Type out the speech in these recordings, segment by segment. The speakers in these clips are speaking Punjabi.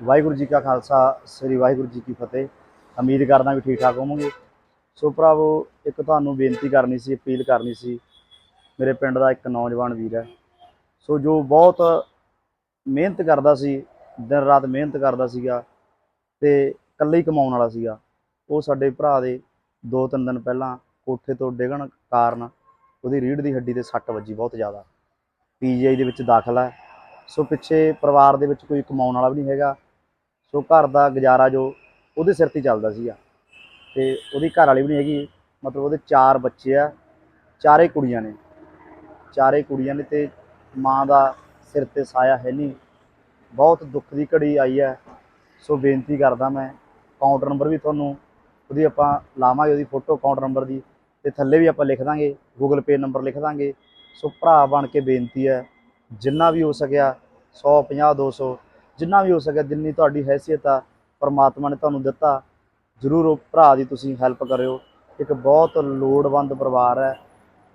ਵਾਹਿਗੁਰੂ ਜੀ ਕਾ ਖਾਲਸਾ, ਸ੍ਰੀ ਵਾਹਿਗੁਰੂ ਜੀ ਕੀ ਫਤਿਹ। ਉਮੀਦ ਕਰਦਾ ਵੀ ਠੀਕ ਠਾਕ ਹੋਵੋਗੇ। ਸੋ ਭਰਾਵੋ ਇੱਕ ਤੁਹਾਨੂੰ ਬੇਨਤੀ ਕਰਨੀ ਸੀ, ਅਪੀਲ ਕਰਨੀ ਸੀ। ਮੇਰੇ ਪਿੰਡ ਦਾ ਇੱਕ ਨੌਜਵਾਨ ਵੀਰ ਹੈ। ਸੋ ਜੋ ਬਹੁਤ ਮਿਹਨਤ ਕਰਦਾ ਸੀ, ਦਿਨ ਰਾਤ ਮਿਹਨਤ ਕਰਦਾ ਸੀਗਾ ਤੇ ਇਕੱਲੇ ਹੀ ਕਮਾਉਣ ਵਾਲਾ ਸੀਗਾ, ਉਹ ਸਾਡੇ ਭਰਾ ਦੇ ਦੋ ਤਿੰਨ ਦਿਨ ਪਹਿਲਾਂ ਕੋਠੇ ਤੋਂ ਡਿੱਗਣ ਕਾਰਨ ਉਹਦੀ ਰੀੜ੍ਹ ਦੀ ਹੱਡੀ ਤੇ ਸੱਟ ਵੱਜੀ ਬਹੁਤ ਜ਼ਿਆਦਾ। ਪੀਜੀਆਈ ਦੇ ਵਿੱਚ ਦਾਖਲ ਹੈ। ਸੋ ਪਿੱਛੇ ਪਰਿਵਾਰ ਦੇ ਵਿੱਚ ਕੋਈ ਕਮਾਉਣ ਵਾਲਾ ਵੀ ਨਹੀਂ ਹੈਗਾ। ਸੋ ਘਰ ਦਾ ਗੁਜ਼ਾਰਾ ਜੋ ਉਹਦੇ ਸਿਰ ਤੇ ਚੱਲਦਾ ਸੀਗਾ। ਤੇ ਉਹਦੀ ਘਰ ਵਾਲੀ ਵੀ ਨਹੀਂ ਹੈਗੀ, ਮਤਲਬ ਉਹਦੇ ਚਾਰ ਬੱਚੇ ਆ, ਚਾਰੇ ਕੁੜੀਆਂ ਨੇ। ਚਾਰੇ ਕੁੜੀਆਂ ਨੇ ਤੇ ਮਾਂ ਦਾ ਸਿਰ ਤੇ ਸਾਇਆ ਹੈ ਨਹੀਂ। ਬਹੁਤ ਦੁੱਖ ਦੀ ਘੜੀ ਆਈ ਹੈ। ਸੋ ਬੇਨਤੀ ਕਰਦਾ ਮੈਂ ਅਕਾਊਂਟ ਨੰਬਰ ਵੀ ਤੁਹਾਨੂੰ ਉਹਦੀ ਆਪਾਂ ਲਾਵਾਂਗੇ, ਉਹਦੀ ਫੋਟੋ ਅਕਾਊਂਟ ਨੰਬਰ ਦੀ। ਤੇ ਥੱਲੇ ਵੀ ਆਪਾਂ ਲਿਖ ਦਾਂਗੇ ਗੂਗਲ ਪੇ ਨੰਬਰ ਲਿਖ ਦਾਂਗੇ। ਸੋ ਭਰਾ ਬਣ ਕੇ ਬੇਨਤੀ ਹੈ, ਜਿੰਨਾ ਵੀ ਹੋ ਸਕਿਆ 100 50 200 ਜਿੰਨਾ ਵੀ ਹੋ ਸਕਿਆ, ਜਿੰਨੀ ਤੁਹਾਡੀ ਹੈਸੀਅਤ ਆ, ਪਰਮਾਤਮਾ ਨੇ ਤੁਹਾਨੂੰ ਦਿੱਤਾ, ਜ਼ਰੂਰ ਉਹ ਭਰਾ ਦੀ ਤੁਸੀਂ ਹੈਲਪ ਕਰਿਓ। ਇੱਕ ਬਹੁਤ ਲੋੜਵੰਦ ਪਰਿਵਾਰ ਹੈ।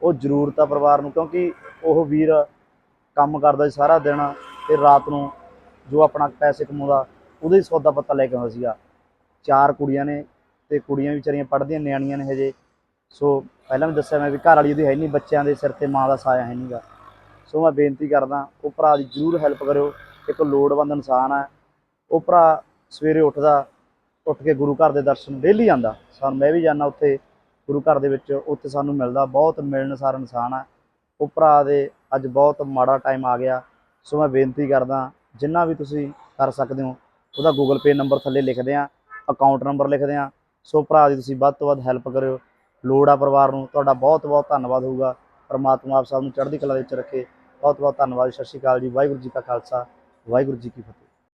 ਉਹ ਜ਼ਰੂਰਤ ਆ ਪਰਿਵਾਰ ਨੂੰ, ਕਿਉਂਕਿ ਉਹ ਵੀਰ ਕੰਮ ਕਰਦਾ ਸੀ ਸਾਰਾ ਦਿਨ, ਤੇ ਰਾਤ ਨੂੰ ਜੋ ਆਪਣਾ ਪੈਸੇ ਕਮਾਉਂਦਾ, ਉਹਦੇ ਸੌਦਾ ਪੱਤਾ ਲੈ ਕੇ ਆਉਂਦਾ ਸੀਗਾ। ਚਾਰ ਕੁੜੀਆਂ ਨੇ, ਤੇ ਕੁੜੀਆਂ ਵਿਚਾਰੀਆਂ ਪੜ੍ਹਦੀਆਂ, ਨਿਆਣੀਆਂ ਨੇ ਹਜੇ। ਸੋ ਪਹਿਲਾਂ ਵੀ ਦੱਸਿਆ ਮੈਂ ਵੀ ਘਰ ਵਾਲੀ ਉਹਦੀ ਹੈ ਨਹੀਂ, ਬੱਚਿਆਂ ਦੇ ਸਿਰ ਤੇ ਮਾਂ ਦਾ ਸਾਇਆ ਹੈ ਨਹੀਂਗਾ ਸੋ ਮੈਂ ਬੇਨਤੀ ਕਰਦਾ, ਉਹ ਭਰਾ ਦੀ ਜ਼ਰੂਰ ਹੈਲਪ ਕਰਿਓ। ਇੱਕ ਲੋੜਵੰਦ ਇਨਸਾਨ ਹੈ ਉਹ ਭਰਾ ਸਵੇਰੇ ਉੱਠਦਾ, ਉੱਠ ਕੇ ਗੁਰੂ ਘਰ ਦੇ ਦਰਸ਼ਨ ਡੇਲੀ ਜਾਂਦਾ ਸਾਨੂੰ ਮੈਂ ਵੀ ਜਾਂਦਾ ਉੱਥੇ ਗੁਰੂ ਘਰ ਦੇ ਵਿੱਚ, ਉੱਥੇ ਸਾਨੂੰ ਮਿਲਦਾ, ਬਹੁਤ ਮਿਲਣਸਾਰ ਇਨਸਾਨ ਹੈ ਉਹ ਭਰਾ ਦੇ ਅੱਜ ਬਹੁਤ ਮਾੜਾ ਟਾਈਮ ਆ ਗਿਆ। ਸੋ ਮੈਂ ਬੇਨਤੀ ਕਰਦਾ, ਜਿੰਨਾ ਵੀ ਤੁਸੀਂ ਕਰ ਸਕਦੇ ਹੋ, ਉਹਦਾ ਗੂਗਲ ਪੇ ਨੰਬਰ ਥੱਲੇ ਲਿਖਦੇ ਆ ਅਕਾਊਂਟ ਨੰਬਰ ਲਿਖਦੇ ਆ। ਸੋ ਭਰਾ ਦੀ ਤੁਸੀਂ ਵੱਧ ਤੋਂ ਵੱਧ ਹੈਲਪ ਕਰਿਓ। ਲੋੜ ਆ ਪਰਿਵਾਰ ਨੂੰ, ਤੁਹਾਡਾ ਬਹੁਤ ਬਹੁਤ ਧੰਨਵਾਦ ਹੋਊਗਾ। ਪਰਮਾਤਮਾ ਆਪ ਸਭ ਨੂੰ ਚੜ੍ਹਦੀ ਕਲਾ ਦੇ ਵਿੱਚ ਰੱਖੇ। ਬਹੁਤ ਬਹੁਤ ਧੰਨਵਾਦ। ਸਤਿ ਸ਼੍ਰੀ ਅਕਾਲ ਜੀ, ਵਾਹਿਗੁਰੂ ਜੀ ਕਾ ਖਾਲਸਾ। ਵਾਹਿਗੁਰੂ ਜੀ ਕੀ ਫਤਿਹ।